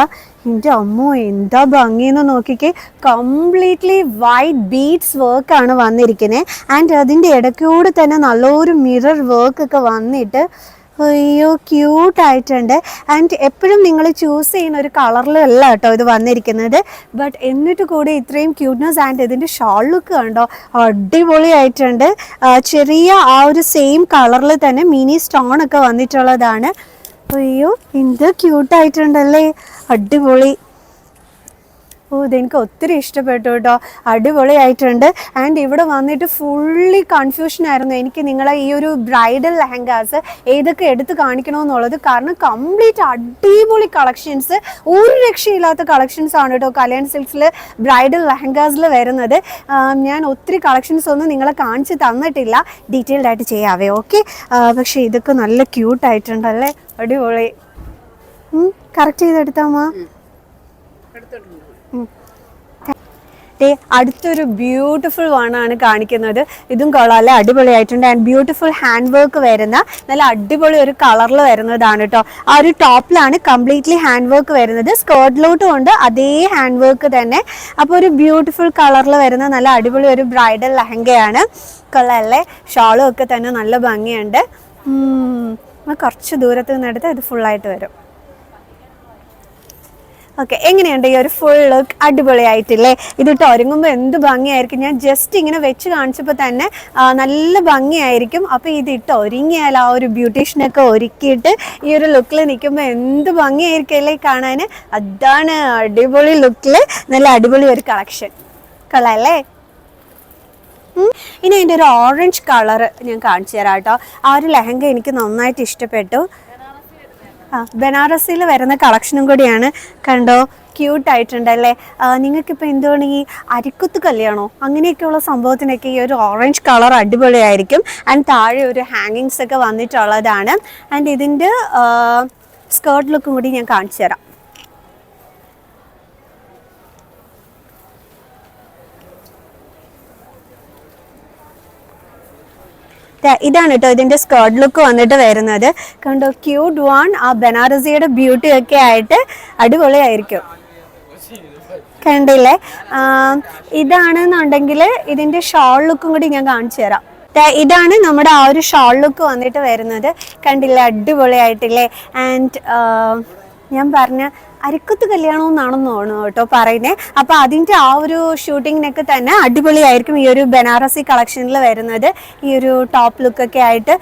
എന്റെ അമ്മോ എന്താ ഭംഗിയെന്ന് നോക്കിക്കേ. കംപ്ലീറ്റ്ലി വൈറ്റ് ബീഡ്സ് വർക്കാണ് വന്നിരിക്കുന്നത്. ആൻഡ് അതിന്റെ ഇടയ്ക്കൂടെ തന്നെ നല്ലൊരു മിറർ വർക്കൊക്കെ വന്നിട്ട് അയ്യോ ക്യൂട്ട് ആയിട്ടുണ്ട്. ആൻഡ് എപ്പോഴും നിങ്ങൾ ചൂസ് ചെയ്യുന്ന ഒരു കളറിലല്ല കേട്ടോ ഇത് വന്നിരിക്കുന്നത്. ബട്ട് എന്നിട്ട് കൂടി ഇത്രയും ക്യൂട്ട്നെസ് ആൻഡ് ഇതിന്റെ ഷോൾ ലുക്ക് കണ്ടോ? അടിപൊളിയായിട്ടുണ്ട്. ചെറിയ ആ ഒരു സെയിം കളറിൽ തന്നെ മിനി സ്റ്റോൺ ഒക്കെ വന്നിട്ടുള്ളതാണ്. അയ്യോ എന്ത് ക്യൂട്ടായിട്ടുണ്ടല്ലേ അടിപൊളി. ഓ ഇതെനിക്ക് ഒത്തിരി ഇഷ്ടപ്പെട്ടു കേട്ടോ. അടിപൊളിയായിട്ടുണ്ട്. ആൻഡ് ഇവിടെ വന്നിട്ട് ഫുള്ളി കൺഫ്യൂഷൻ ആയിരുന്നു എനിക്ക് നിങ്ങളെ ഈ ഒരു ബ്രൈഡൽ ലെഹങ്കാസ് ഏതൊക്കെ എടുത്ത് കാണിക്കണമെന്നുള്ളത്. കാരണം കംപ്ലീറ്റ് അടിപൊളി കളക്ഷൻസ് ഒരു രക്ഷയില്ലാത്ത കളക്ഷൻസ് ആണ് കേട്ടോ കല്യാൺ സിൽക്സിൽ ബ്രൈഡൽ ലെഹങ്കാസിൽ വരുന്നത്. ഞാൻ ഒത്തിരി കളക്ഷൻസ് ഒന്നും നിങ്ങളെ കാണിച്ച് തന്നിട്ടില്ല. ഡീറ്റെയിൽഡ് ആയിട്ട് ചെയ്യാവേ ഓക്കെ പക്ഷേ ഇതൊക്കെ നല്ല ക്യൂട്ടായിട്ടുണ്ടല്ലേ അടിപൊളി. കറക്റ്റ് ചെയ്തെടുത്താമോ എടുത്തോട്ടുണ്ട് ദേ അടുത്തൊരു ബ്യൂട്ടിഫുൾ വണ്ണാണ് കാണിക്കുന്നത്. ഇതും കൊള്ളാം അടിപൊളിയായിട്ടുണ്ട്. ആൻഡ് ബ്യൂട്ടിഫുൾ ഹാൻഡ് വർക്ക് വരുന്ന നല്ല അടിപൊളി ഒരു കളറിൽ വരുന്നതാണ് കേട്ടോ ആ ഒരു ടോപ്പിലാണ് കംപ്ലീറ്റ്ലി ഹാൻഡ് വർക്ക് വരുന്നത് സ്കേർട്ടിലോട്ടും ഉണ്ട്. അതേ ഹാൻഡ് വർക്ക് തന്നെ. അപ്പോൾ ഒരു ബ്യൂട്ടിഫുൾ കളറിൽ വരുന്ന നല്ല അടിപൊളി ഒരു ബ്രൈഡൽ ലെഹങ്കയാണ്. കൊള്ളാമല്ലേ ഷാളും ഒക്കെ തന്നെ നല്ല ഭംഗിയുണ്ട്. കുറച്ച് ദൂരത്ത് നിന്നെടുത്ത് ഇത് ഫുള്ളായിട്ട് വരും. ഓക്കെ എങ്ങനെയുണ്ട് ഈ ഒരു ഫുൾ ലുക്ക് അടിപൊളിയായിട്ടില്ലേ? ഇതിട്ട് ഒരുങ്ങുമ്പോൾ എന്ത് ഭംഗിയായിരിക്കും? ഞാൻ ജസ്റ്റ് ഇങ്ങനെ വെച്ച് കാണിച്ചപ്പോൾ തന്നെ നല്ല ഭംഗിയായിരിക്കും. അപ്പോൾ ഇതിട്ട് ഒരുങ്ങിയാൽ ആ ഒരു ബ്യൂട്ടീഷ്യനൊക്കെ ഒരുക്കിയിട്ട് ഈ ഒരു ലുക്കിൽ നിൽക്കുമ്പോൾ എന്ത് ഭംഗിയായിരിക്കും അല്ലേ കാണാൻ അതാണ് അടിപൊളി ലുക്കിൽ നല്ല അടിപൊളി ഒരു കളക്ഷൻ കൊള്ളാല്ലേ? ഇനി അതിന്റെ ഒരു ഓറഞ്ച് കളർ ഞാൻ കാണിച്ചു തരാം കേട്ടോ ആ ഒരു ലെഹങ്ക എനിക്ക് നന്നായിട്ട് ഇഷ്ടപ്പെട്ടു. ആ ബനാറസിയിൽ വരുന്ന കളക്ഷനും കൂടിയാണ്. കണ്ടോ? ക്യൂട്ട് ആയിട്ടുണ്ടല്ലേ നിങ്ങൾക്കിപ്പോൾ എന്തുകൊണ്ട് ഈ അരിക്കുത്ത് കല്യാണോ? അങ്ങനെയൊക്കെയുള്ള സംഭവത്തിനൊക്കെ ഈ ഒരു ഓറഞ്ച് കളർ അടിപൊളിയായിരിക്കും. ആൻഡ് താഴെ ഒരു ഹാങ്ങിങ്സ് ഒക്കെ വന്നിട്ടുള്ളതാണ്. ആൻഡ് ഇതിന്റെ സ്കേർട്ട് ലുക്കും കൂടി ഞാൻ കാണിച്ചു തരാം ഇതാണ് കേട്ടോ ഇതിന്റെ സ്കേർട്ട് ലുക്ക് വന്നിട്ട് വരുന്നത്. കണ്ടോ ക്യൂട്ട് വൺ ആ ബനാറസിയുടെ ബ്യൂട്ടി ഒക്കെ ആയിട്ട് അടിപൊളിയായിരിക്കും. കണ്ടില്ലേ? ഇതാണെന്നുണ്ടെങ്കിൽ ഇതിന്റെ ഷോൾ ലുക്കും കൂടി ഞാൻ കാണിച്ചു തരാം. ഇതാണ് നമ്മുടെ ആ ഒരു ഷോൾ ലുക്ക് വന്നിട്ട് വരുന്നത്. കണ്ടില്ലേ? അടിപൊളിയായിട്ടില്ലേ? ആൻഡ് ഞാൻ പറഞ്ഞ അരിക്കുത്ത് കല്യാണം എന്നാണെന്ന് തോന്നുന്നു കേട്ടോ പറയുന്നത് അപ്പോൾ അതിന്റെ ആ ഒരു ഷൂട്ടിങ്ങിനൊക്കെ തന്നെ അടിപൊളിയായിരിക്കും ഈ ഒരു ബനാറസി കളക്ഷനിൽ വരുന്നത്. ഈ ഒരു ടോപ്പ് ലുക്കൊക്കെ ആയിട്ട്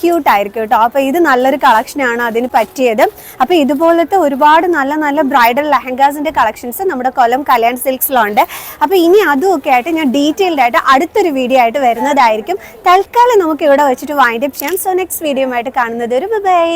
ക്യൂട്ടായിരിക്കും കേട്ടോ. അപ്പോൾ ഇത് നല്ലൊരു കളക്ഷനാണ് അതിന് പറ്റിയത്. അപ്പോൾ ഇതുപോലത്തെ ഒരുപാട് നല്ല നല്ല ബ്രൈഡൽ ലെഹങ്കാസിന്റെ കളക്ഷൻസ് നമ്മുടെ കൊല്ലം കല്യാൺ സിൽക്സിലുണ്ട്. അപ്പോൾ ഇനി അതുമൊക്കെ ആയിട്ട് ഞാൻ ഡീറ്റെയിൽഡ് ആയിട്ട് അടുത്തൊരു വീഡിയോ ആയിട്ട് വരുന്നതായിരിക്കും. തൽക്കാലം നമുക്ക് ഇവിടെ വെച്ചിട്ട് വൈൻഡപ്പ് ചെയ്യാം. സോ നെക്സ്റ്റ് വീഡിയോ ആയിട്ട് കാണുന്നത് ഒരു ബൈ